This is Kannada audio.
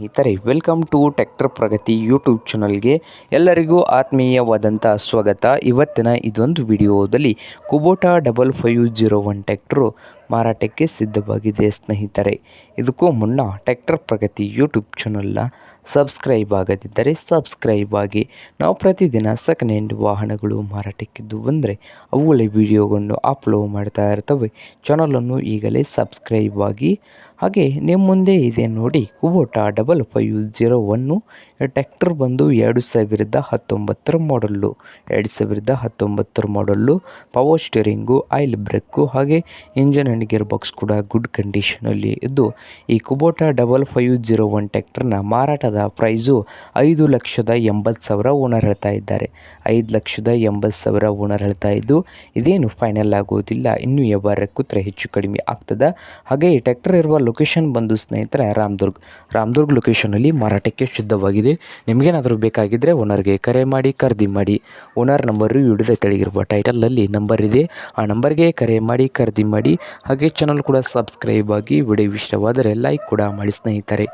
ಸ್ನೇಹಿತರೆ, welcome to tractor Pragati YouTube ಚಾನಲ್ಗೆ ಎಲ್ಲರಿಗೂ ಆತ್ಮೀಯವಾದಂಥ ಸ್ವಾಗತ. ಇವತ್ತಿನ ಇದೊಂದು ವಿಡಿಯೋದಲ್ಲಿ Kubota double five zero one tractor ಮಾರಾಟಕ್ಕೆ ಸಿದ್ಧವಾಗಿದೆ, ಸ್ನೇಹಿತರೆ. ಇದಕ್ಕೂ ಮುನ್ನ ಟ್ಯಾಕ್ಟರ್ ಪ್ರಗತಿ ಯೂಟ್ಯೂಬ್ ಚಾನಲ್ನ ಸಬ್ಸ್ಕ್ರೈಬ್ ಆಗದಿದ್ದರೆ ಸಬ್ಸ್ಕ್ರೈಬ್ ಆಗಿ. ನಾವು ಪ್ರತಿದಿನ ಸೆಕೆಂಡ್ ಹ್ಯಾಂಡ್ ವಾಹನಗಳು ಮಾರಾಟಕ್ಕಿದ್ದು ಬಂದರೆ ಅವುಗಳ ವಿಡಿಯೋಗಳನ್ನು ಅಪ್ಲೋಡ್ ಮಾಡ್ತಾ ಇರ್ತವೆ. ಚಾನಲನ್ನು ಈಗಲೇ ಸಬ್ಸ್ಕ್ರೈಬ್ ಆಗಿ. ಹಾಗೆ ನಿಮ್ಮ ಮುಂದೆ ಇದೆ ನೋಡಿ Kubota double five zero one tractor ಬಂದು ಎರಡು ಸಾವಿರದ ಹತ್ತೊಂಬತ್ತರ ಮಾಡಲ್ಲು. ಎರಡು ಸಾವಿರದ ಹತ್ತೊಂಬತ್ತರ model, power steering, oil brake ಹಾಗೆ ಇಂಜನ್ ಆ್ಯಂಡ್ ಗೇರ್ ಬಾಕ್ಸ್ ಕೂಡ ಗುಡ್ ಕಂಡೀಷನಲ್ಲಿ ಇದ್ದು, ಈ Kubota double five zero one ಟ್ಯಾಕ್ಟರ್ನ ಮಾರಾಟದ ಪ್ರೈಸು ಐದು ಲಕ್ಷದ ಎಂಬತ್ತು ಸಾವಿರ ಓನರ್ ಹೇಳ್ತಾ ಇದ್ದಾರೆ. ಐದು ಲಕ್ಷದ ಎಂಬತ್ತು ಸಾವಿರ ಓನರ್ ಹೇಳ್ತಾ ಇದ್ದು, ಇದೇನು ಫೈನಲ್ ಆಗೋದಿಲ್ಲ ಇನ್ನೂ ಯಾವ ಕೂತ್ರೆ ಹೆಚ್ಚು ಕಡಿಮೆ ಆಗ್ತದೆ. ಹಾಗೆ ಈ ಟ್ಯಾಕ್ಟರ್ ಇರುವ ಲೊಕೇಶನ್ ಬಂದು ಸ್ನೇಹಿತರೆ, ರಾಮದುರ್ಗ್. ರಾಮದುರ್ಗ್ ಲೊಕೇಶನಲ್ಲಿ ಮಾರಾಟಕ್ಕೆ ಶುದ್ಧವಾಗಿದೆ. ನಿಮಗೇನಾದರೂ ಬೇಕಾಗಿದ್ದರೆ ಓನರ್ಗೆ ಕರೆ ಮಾಡಿ, ಖರೀದಿ ಮಾಡಿ. ಓನರ್ ನಂಬರು ಹಿಡಿದ ತೆಳಗಿರುವ ಟೈಟಲಲ್ಲಿ ನಂಬರ್ ಇದೆ. ಆ ನಂಬರ್ಗೆ ಕರೆ ಮಾಡಿ, ಖರೀದಿ ಮಾಡಿ ಹಾಗೆ ಚಾನಲ್ ಕೂಡ ಸಬ್ಸ್ಕ್ರೈಬ್ ಆಗಿ ವಿಡಿಯೋ ಇಷ್ಟವಾದರೆ ಲೈಕ್ ಕೂಡ ಮಾಡಿ ಸ್ನೇಹಿತರೆ.